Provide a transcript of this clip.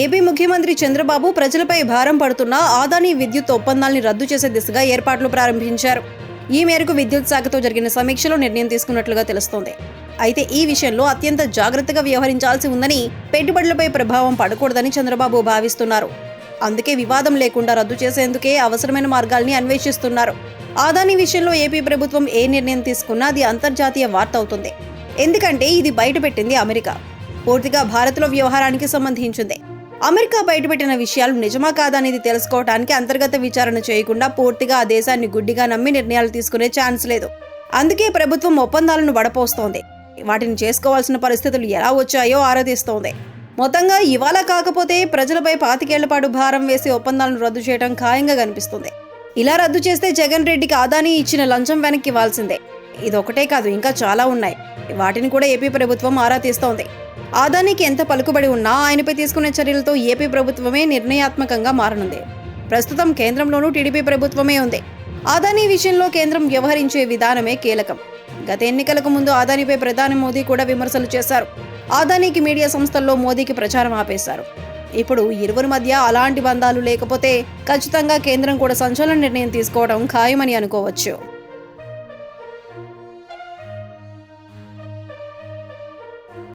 AP ముఖ్యమంత్రి చంద్రబాబు ప్రజలపై భారం పడుతున్న ఆదాని విద్యుత్ ఒప్పందాల్ని రద్దు చేసే దిశగా ఏర్పాట్లు ప్రారంభించారు. ఈ మేరకు విద్యుత్ శాఖతో జరిగిన సమీక్షలో నిర్ణయం తీసుకున్నట్లుగా తెలుస్తోంది. అయితే ఈ విషయంలో అత్యంత జాగ్రత్తగా వ్యవహరించాల్సి ఉందని పెట్టుబడులపై ప్రభావం పడకూడదని చంద్రబాబు భావిస్తున్నారు. అందుకే వివాదం లేకుండా రద్దు చేసేందుకే అవసరమైన మార్గాల్ని అన్వేషిస్తున్నారు. ఆదాని విషయంలో ఏపీ ప్రభుత్వం ఏ నిర్ణయం తీసుకున్నా అది అంతర్జాతీయ వార్త అవుతుంది. ఎందుకంటే ఇది బయటపెట్టింది అమెరికా. పూర్తిగా భారత్లో వ్యవహారానికి సంబంధించింది. అమెరికా బయటపెట్టిన విషయాలు నిజమా కాదా అనేది తెలుసుకోవడానికి అంతర్గత విచారణ చేయకుండా పూర్తిగా ఆ దేశాన్ని గుడ్డిగా నమ్మి నిర్ణయాలు తీసుకునే ఛాన్స్ లేదు. అందుకే ప్రభుత్వం ఒప్పందాలను వడపోస్తోంది. వాటిని చేసుకోవాల్సిన పరిస్థితులు ఎలా వచ్చాయో ఆరాధిస్తోంది. మొత్తంగా ఇవాళ కాకపోతే ప్రజలపై పాతికేళ్ళపాటు భారం వేసి ఒప్పందాలను రద్దు చేయడం ఖాయంగా కనిపిస్తుంది. ఇలా రద్దు చేస్తే జగన్ రెడ్డికి ఆదాని ఇచ్చిన లంచం వెనక్కి ఇవ్వాల్సిందే. ఇదొకటే కాదు ఇంకా చాలా ఉన్నాయి. వాటిని కూడా ఏపీ ప్రభుత్వం ఆరా తీస్తోంది. ఆదానికి ఎంత పలుకుబడి ఉన్నా ఆయనపై తీసుకునే చర్యలతో ఏపీ ప్రభుత్వమే నిర్ణయాత్మకంగా మారనుంది. ప్రస్తుతం కేంద్రంలోనూ టీడీపీ ప్రభుత్వమే ఉంది. ఆదానీ విషయంలో కేంద్రం వ్యవహరించే విధానమే కీలకం. గత ఎన్నికలకు ముందు ఆదానిపై ప్రధాని మోదీ కూడా విమర్శలు చేశారు. ఆదానీకి మీడియా సంస్థల్లో మోదీకి ప్రచారం ఆపేశారు. ఇప్పుడు ఇరువురి మధ్య అలాంటి బంధాలు లేకపోతే ఖచ్చితంగా కేంద్రం కూడా సంచలన నిర్ణయం తీసుకోవడం ఖాయమని అనుకోవచ్చు.